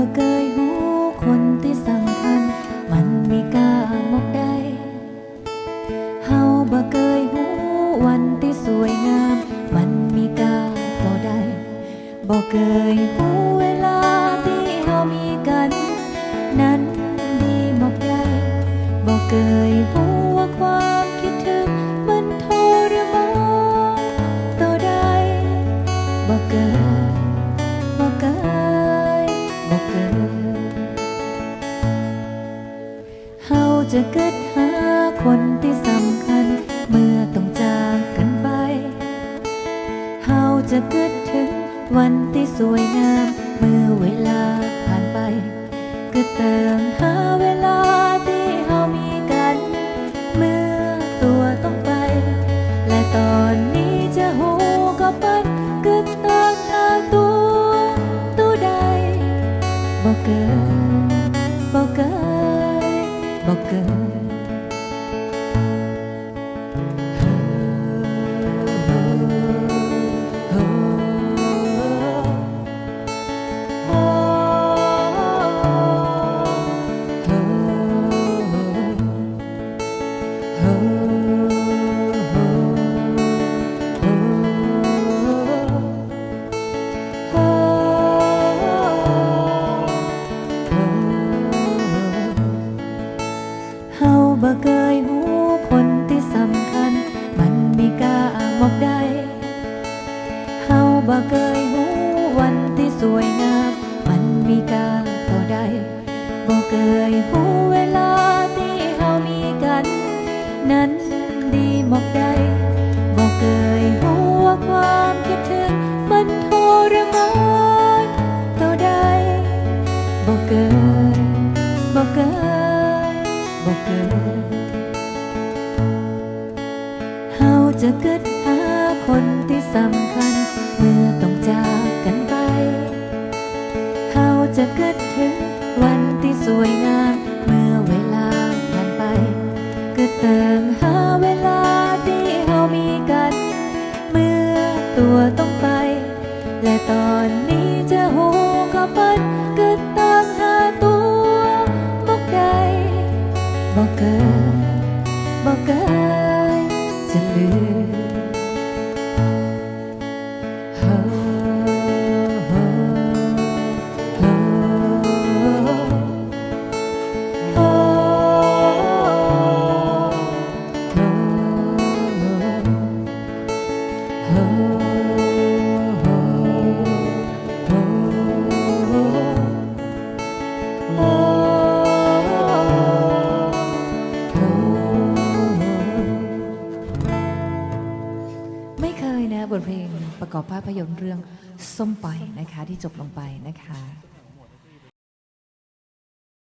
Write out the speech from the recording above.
บ่เคยหูคนที่สำคัญ มันมีกล้ามกได้เฮาบ่เคยหูวันที่สวยงาม มันมีกล้าต่อได้บ่เคยหูเวลาที่เฮามีกัน นั้นดีมกได้บ่เคยหูว่าความคิดถึงมันทรมาต่อได้บ่เคย จะเกิดหาคนที่สำคัญ เมื่อต้องจากกันไป เฮาจะเกิดถึงวันที่สวยงาม เมื่อเวลาผ่านไป ก็เติมหาเวลา บ่เคยหูคนที่สำคัญ มันมีกล้าบอกได้เฮาบ่เคยหูวันที่สวยงาม มันมีกาเท่าใดบ่เคยหู จะเกิดหาคนที่สำคัญ เมื่อต้องจากกันไป เฮาจะเกิดถึงวันที่สวยงาม เมื่อเวลาผ่านไป ก็เติมหาเวลาที่เฮามีกัน เมื่อตัวต้องไป จ ประกอบภาพยนตร์เรื่องส้มปล่อยนะคะที่จบลงไปนะคะ